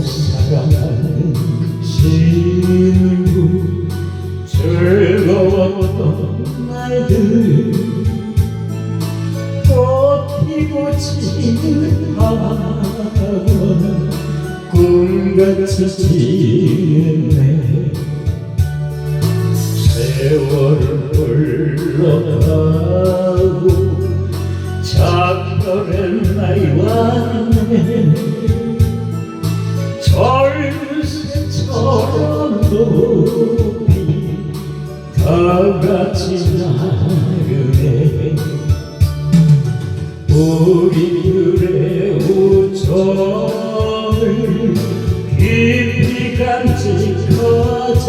사랑하는 친구 즐거웠던 날들 꽃 피고 지는 하원 꿈같이 지냈네 세월을 흘러가고 작별의 날이 다 같이 나르네 우리들의 우정을 깊이 간직하자